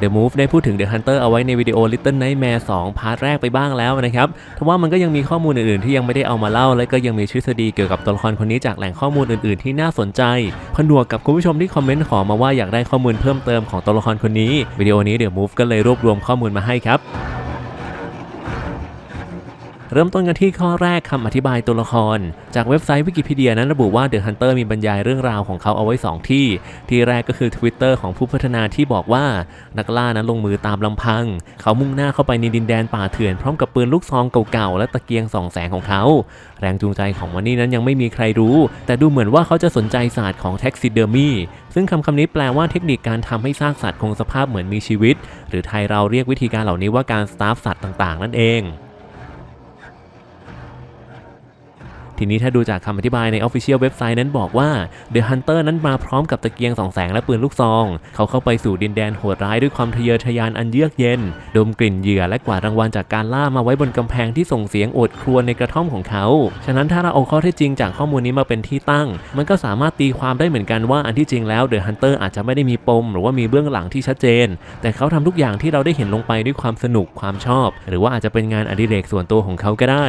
The Move ได้พูดถึง The Hunter เอาไว้ในวิดีโอ Little Nightmare 2 พาร์ทแรกไปบ้างแล้วนะครับทว่ามันก็ยังมีข้อมูลอื่นๆ ที่ยังไม่ได้เอามาเล่า และก็ยังมีทฤษฎีเกี่ยวกับตัวละครคนนี้จากแหล่งข้อมูลอื่นๆ ที่น่าสนใจ ผนวกกับคุณผู้ชมที่คอมเมนต์ขอมาว่าอยากได้ข้อมูลเพิ่มเติมของตัวละครคนนี้ วิดีโอนี้ The Move ก็เลยรวบรวมข้อมูลมาให้ครับ เริ่มต้นกันที่ข้อแรกคำอธิบายตัวละคร จากเว็บไซต์วิกิพีเดียนั้นระบุว่า The Hunter มีบรรยายเรื่องราวของเขาเอาไว้ 2 ที่ ที่แรกก็คือ Twitter ของผู้พัฒนาที่บอกว่านักล่านั้นลงมือตามลำพัง เขามุ่งหน้าเข้าไปในดินแดนป่าเถื่อนพร้อมกับปืนลูกซองเก่าๆและตะเกียงส่องแสงของเขา แรงจูงใจของวันนี้นั้นยังไม่มีใครรู้ แต่ดูเหมือนว่าเขาจะสนใจศาสตร์ของ taxidermy ซึ่งคำคำนี้แปลว่าเทคนิคการทำให้ซากสัตว์คงสภาพเหมือนมีชีวิต หรือไทยเราเรียกวิธีการเหล่านี้ว่าการสตาฟสัตว์ต่างๆ นั่นเอง ทีนี้ถ้าดูจากคำอธิบายใน Official เว็บไซต์นั้นบอกว่า The Hunter นั้นมาพร้อมกับตะเกียงสองแสงและปืนลูกซอง เขาเข้าไปสู่ดินแดนโหดร้ายด้วยความทะเยอทะยานอันเยือกเย็น ดมกลิ่นเหยื่อและกวาดรางวัลจากการล่ามาไว้บนกำแพงที่ส่งเสียงโอดครวญในกระท่อมของเขา ฉะนั้นถ้าเราเอาข้อเท็จจริงจากข้อมูลนี้มาเป็นที่ตั้ง มันก็สามารถตีความได้เหมือนกันว่าอันที่จริงแล้ว The Hunter อาจจะไม่ได้มีปม หรือว่ามีเบื้องหลังที่ชัดเจน แต่เขาทำทุกอย่างที่เราได้เห็นลงไปด้วยความสนุกความชอบ หรือว่าอาจจะเป็นงานอดิเรกส่วนตัวของเขาก็ได้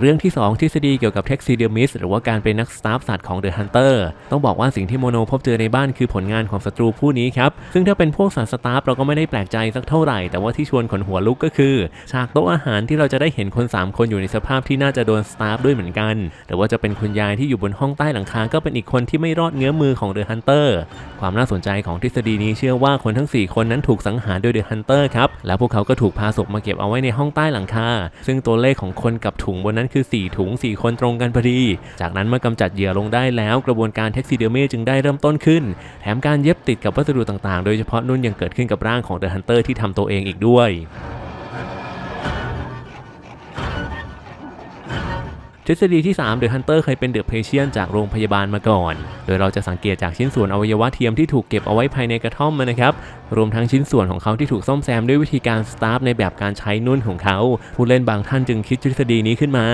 เรื่องที่ 2 ทฤษฎีเกี่ยวกับ taxidermist หรือว่าการเป็นนักสตาฟสัตว์ของ The Hunter ต้องบอกว่าสิ่งที่โมโนพบเจอในบ้านคือผลงานของศัตรูผู้นี้ครับ ซึ่งถ้าเป็นพวกสัตว์สตาฟเราก็ไม่ได้แปลกใจสักเท่าไหร่ แต่ว่าที่ชวนขนหัวลุกก็คือ ฉากโต๊ะอาหารที่เราจะได้เห็นคน 3 คนอยู่ในสภาพที่น่าจะโดนสตาฟด้วยเหมือนกัน หรือว่าจะเป็นคุณยายที่อยู่บนห้องใต้หลังคาก็เป็นอีกคนที่ไม่รอดเงื้อมือของ The Hunter ความน่าสนใจของทฤษฎีนี้เชื่อว่าคนทั้ง 4 คนนั้นถูกสังหารโดย The Hunter ครับแล้วพวกเขาก็ถูกพาศพมาเก็บเอาไว้ในห้องใต้หลังคาซึ่งตัวเลขของคนกับถุงบนนั้นคือ 4 ถุง 4 คนตรงกันพอดี จากนั้นเมื่อกำจัดเหยื่อลงได้แล้ว กระบวนการเท็กซิเดอร์เมจึงได้เริ่มต้นขึ้น แถมการเย็บติดกับวัสดุต่างๆ โดยเฉพาะนุ่นยังเกิดขึ้นกับร่างของเดอะฮันเตอร์ที่ทำตัวเองอีกด้วย ทฤษฎีที่3 The Hunter เคยเป็นเดอะเพเชียนจากโรงพยาบาลมาก่อน โดยเราจะสังเกตจากชิ้นส่วนอวัยวะเทียมที่ถูกเก็บเอาไว้ภายในกระท่อมนะครับ รวมทั้งชิ้นส่วนของเขาที่ถูกซ่อมแซมด้วยวิธีการสตาร์ฟในแบบการใช้นุ่นของเขา ผู้เล่นบางท่านจึงคิดทฤษฎีนี้ขึ้นมา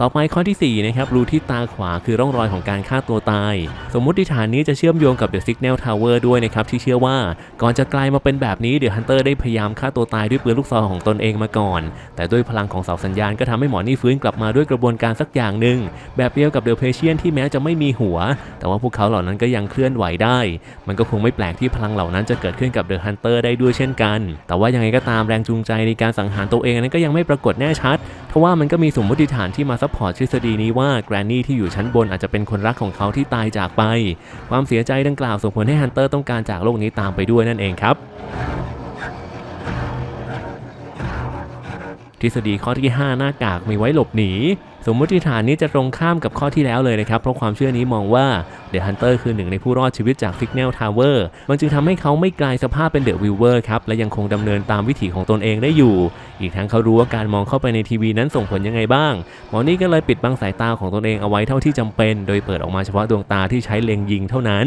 ต่อไปข้อที่ 4 นะครับ รูที่ตาขวาคือร่องรอยของการฆ่าตัวตาย สมมุติฐานนี้จะเชื่อมโยงกับ The Signal Tower ด้วยนะครับ ที่เชื่อว่าก่อนจะกลายมาเป็นแบบนี้ The Hunter ได้พยายามฆ่าตัวตายด้วยปืนลูกซองของตนเองมาก่อน แต่ด้วยพลังของเสาสัญญาณก็ทำให้หมอนี่ฟื้นกลับมาด้วยกระบวนการสักอย่างหนึ่งแบบเดียวกับ The Patient ที่แม้จะไม่มีหัว แต่ว่าพวกเขาเหล่านั้นก็ยังเคลื่อนไหวได้ มันก็คงไม่แปลกที่พลังเหล่านั้นจะเกิดขึ้นกับ The Hunter ได้ด้วยเช่นกัน แต่ว่ายังไงก็ตามแรงจูงใจในการสังหารตัวเองนั้นก็ยังไม่ปรากฏแน่ชัดทว่ามันก็มีสมมติฐานที่มาซัพอร์ตทฤษฎีนี้ว่าแกรนนี่ที่อยู่ชั้นบนอาจจะเป็นคนรักของเขาที่ตายจากไป ความเสียใจดังกล่าวส่งผลให้ฮันเตอร์ต้องการจากโลกนี้ตามไปด้วยนั่นเองครับทฤษฎีข้อที่ 5 หน้ากากมีไว้หลบหนี สมมติฐานนี้จะตรงข้ามกับข้อที่แล้วเลยนะครับ เพราะความเชื่อนี้มองว่าเดอะฮันเตอร์คือหนึ่งในผู้รอดชีวิตจาก Signal Tower มันจึงทำให้เขาไม่กลายสภาพเป็นเดอะวิวเวอร์ครับ และยังคงดำเนินตามวิถีของตนเองได้อยู่ อีกทั้งเขารู้ว่าการมองเข้าไปในทีวีนั้นส่งผลยังไงบ้าง หมอนี่ก็เลยปิดบังสายตาของตนเองเอาไว้เท่าที่จำเป็น โดยเปิดออกมาเฉพาะดวงตาที่ใช้เล็งยิงเท่านั้น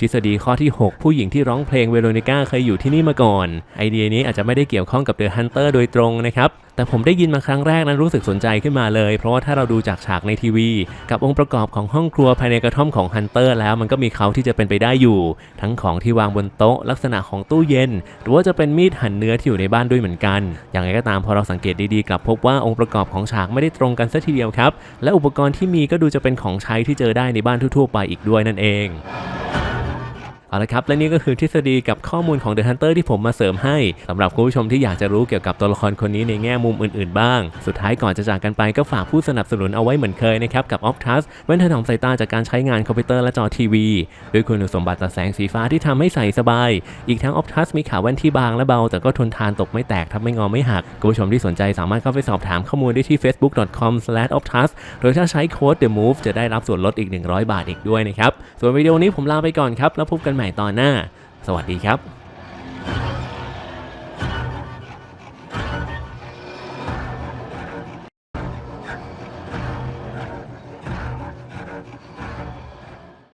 ทฤษฎีข้อที่ 6 ผู้หญิงที่ร้องเพลงเวโรนิก้าเคยอยู่ที่นี่มาก่อน ไอเดียนี้อาจจะไม่ได้เกี่ยวข้องกับเดอะฮันเตอร์โดยตรงนะครับ แต่ผมได้ยินมาครั้งแรกนั้นรู้สึกสนใจขึ้นมาเลย เพราะว่าถ้าเราดูจากฉากในทีวี กับองค์ประกอบของห้องครัวภายในกระท่อมของฮันเตอร์แล้วมันก็มีเขาที่จะเป็นไปได้อยู่ ทั้งของที่วางบนโต๊ะ ลักษณะของตู้เย็น หรือว่าจะเป็นมีดหั่นเนื้อที่อยู่ในบ้านด้วยเหมือนกัน อย่างไรก็ตามพอเราสังเกตดีๆกลับพบว่าองค์ประกอบของฉากไม่ได้ตรงกันซะทีเดียวครับ และอุปกรณ์ที่มีก็ดูจะเป็นของใช้ที่เจอได้ในบ้านทั่วๆไปอีกด้วยนั่นเอง เอาละครับและนี่ก็คือทฤษฎีกับข้อมูลของ The Hunter ที่ผมมาเสริมให้สำหรับคุณผู้ชมที่อยากจะรู้เกี่ยวกับตัวละครคนนี้ในแง่มุมอื่นๆบ้าง สุดท้ายก่อนจะจากกันไปก็ฝากผู้สนับสนุนเอาไว้เหมือนเคยนะครับกับ Optus แว่นถนอมสายตาจากการใช้งานคอมพิวเตอร์และจอทีวีด้วยคุณสมบัติตัดแสงสีฟ้าที่ทำให้ใส่สบาย อีกทั้ง Optus มีขาแว่นที่บางและเบา แต่ก็ทนทานตกไม่แตกทับไม่งอไม่หักคุณผู้ชมที่สนใจสามารถเข้าไปสอบถามข้อมูลได้ที่ facebook.com/optus โดยถ้าใช้โค้ด the move จะได้รับส่วนลดอีก 100 บาทอีกด้วยนะครับส่วนวิดีโอนี้ผมลาไปก่อนครับแล้วพบกันใหม่ตอนหน้า สวัสดีครับ